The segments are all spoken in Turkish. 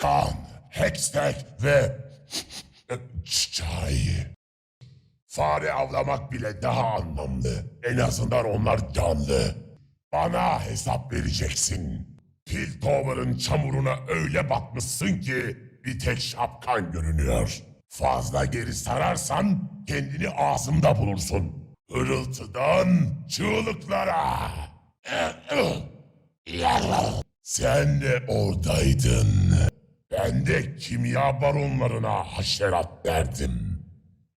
kan, hextech ve çay. Fare avlamak bile daha anlamlı. En azından onlar canlı. Bana hesap vereceksin. Piltover'ın çamuruna öyle batmışsın ki bir tek şapkan görünüyor. Fazla geri sararsan kendini ağzımda bulursun. Hırıltıdan çığlıklara. Sen de oradaydın. Ben de kimya baronlarına haşerat derdim.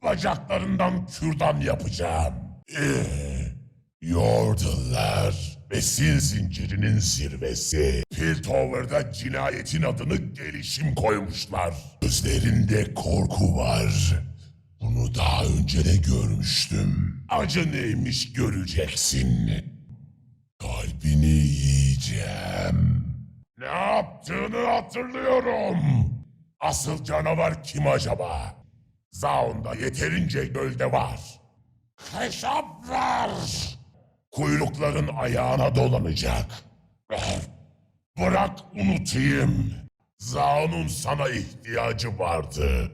Bacaklarından kürdan yapacağım. Ee, Yordle'lar besin zincirinin zirvesi. Piltover'da cinayetin adını gelişim koymuşlar. Gözlerinde korku var. Bunu daha önce de görmüştüm. Acı neymiş göreceksin. Kalbini yiyeceğim. Yaptığını hatırlıyorum. Asıl canavar kim acaba? Zaun'da yeterince gölde var. Hesap ver. Kuyrukların ayağına dolanacak. Bırak unutayım. Zaun'un sana ihtiyacı vardı.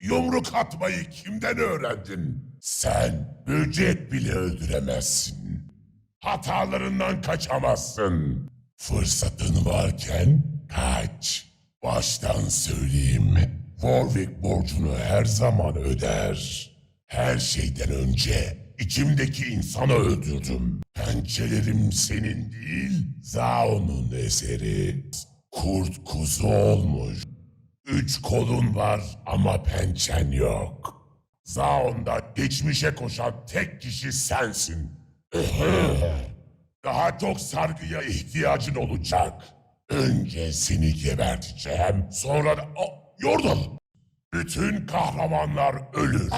Yumruk atmayı kimden öğrendin? Sen böcek bile öldüremezsin. Hatalarından kaçamazsın. Fırsatın varken kaç. Baştan söyleyeyim. Warwick borcunu her zaman öder. Her şeyden önce içimdeki insanı öldürdüm. Pençelerim senin değil, Zao'nun eseri. Kurt kuzu olmuş. Üç kolun var ama pençen yok. Zaon'da geçmişe koşan tek kişi sensin. Daha çok sargıya ihtiyacın olacak. Önce seni geberteceğim, sonra da... Yordle! Bütün kahramanlar ölür.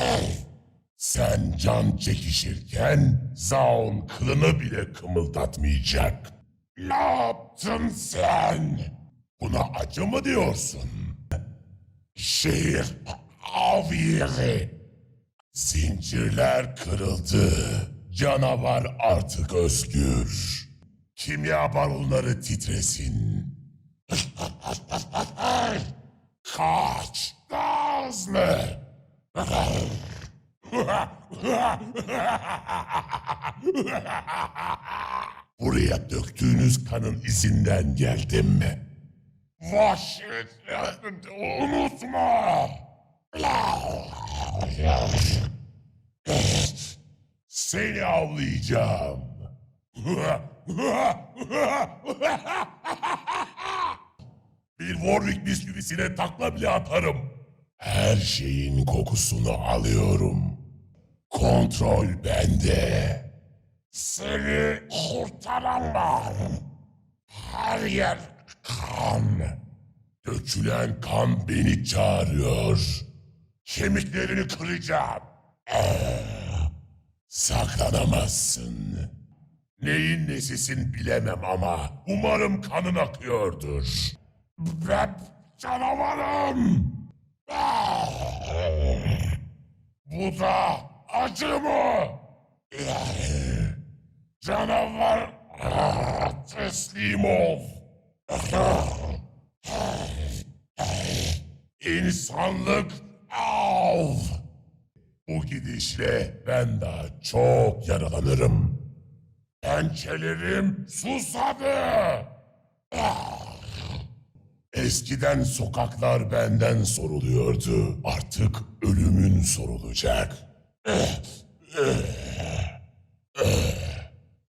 Sen can çekişirken Zaun kılını bile kımıldatmayacak. Ne yaptın sen? Buna acı mı diyorsun? Şehir av yeri. Zincirler kırıldı. Canavar artık özgür. Kimya baronları titresin. Kaç! Hızlı! Buraya döktüğünüz kanın izinden geldim. Vahşet! Unutma! Seni avlayacağım. Bir Warwick bisküvisine takla bile atarım. Her şeyin kokusunu alıyorum. Kontrol bende. Seni kurtaramam. Her yer kan. Dökülen kan beni çağırıyor. Kemiklerini kıracağım. Ah, Saklanamazsın. Neyin nesisin bilemem ama umarım kanın akıyordur. Ben canavarım. Bu da acı mı? Canavar teslim ol. İnsanlık av. Bu gidişle ben daha çok yaralanırım. Pençelerim susadı. Eskiden sokaklar benden soruluyordu. Artık ölümün sorulacak.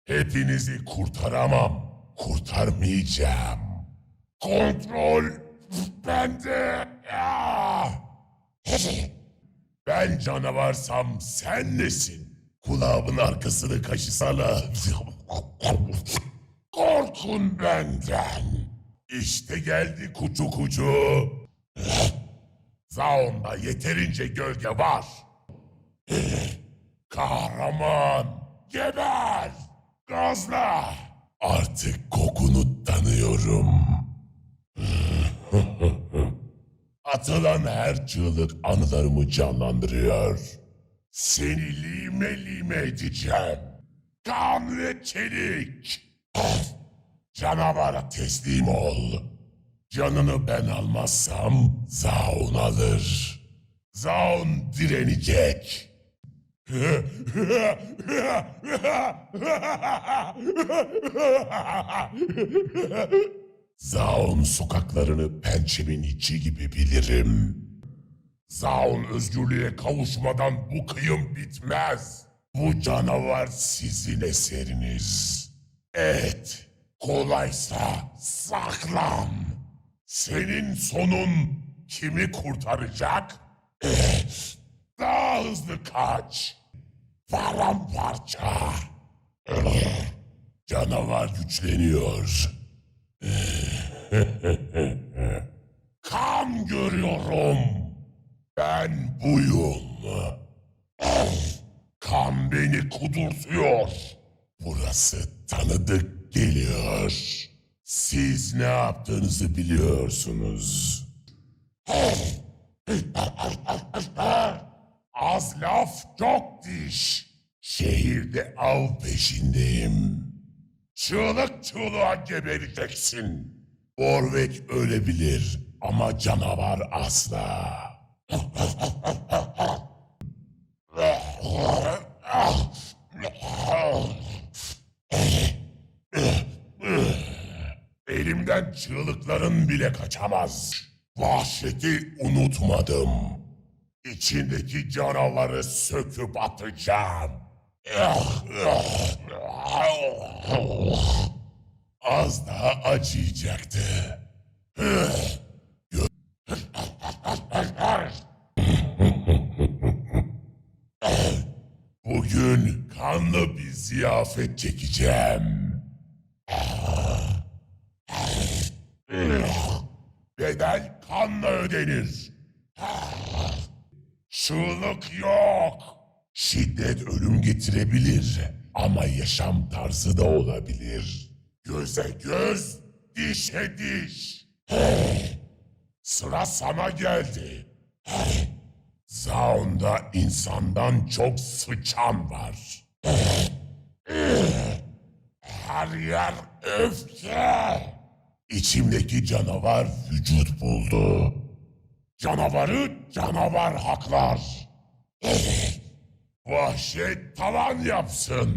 Hepinizi kurtaramam. Kurtarmayacağım. Kontrol bende. Ben canavarsam sen nesin? Kulağımın arkasını kaşısana. Korkun benden. İşte geldi kucu kucu. Zaon'da yeterince gölge var. Kahraman, geber, gazla. Artık kokunu tanıyorum. Atılan her çığlık anılarımı canlandırıyor. Seni lime lime edeceğim. Kan ve çelik. Canavara teslim ol. Canını ben almazsam Zaun alır. Zaun direnecek. Zaun sokaklarını pençemin içi gibi bilirim. Zaun özgürlüğe kavuşmadan bu kıyım bitmez. Bu canavar sizin eseriniz. Evet, kolaysa saklan. Senin sonun kimi kurtaracak? Daha hızlı kaç. Paramparça. Canavar güçleniyor. Kan görüyorum. Ben buyum. Kan beni kudurtuyor. Burası tanıdık geliyor. Siz ne yaptığınızı biliyorsunuz. Az laf çok diş. Şehirde av peşindeyim. Çığlık çığlığa gebereceksin. Orvek ölebilir ama canavar asla. Elimden çığlıkların bile kaçamaz. Vahşeti unutmadım. İçindeki canavarı söküp atacağım. Az daha acıyacaktı. Ziyafet çekeceğim. Bedel kanla ödenir. Çığlık yok. Şiddet ölüm getirebilir ama yaşam tarzı da olabilir. Göze göz, dişe diş. Sıra sana geldi. Zaun'da insandan çok sıçan var. Her yer öfke. İçimdeki canavar vücut buldu. Canavarı canavar haklar. Vahşet tavan yapsın.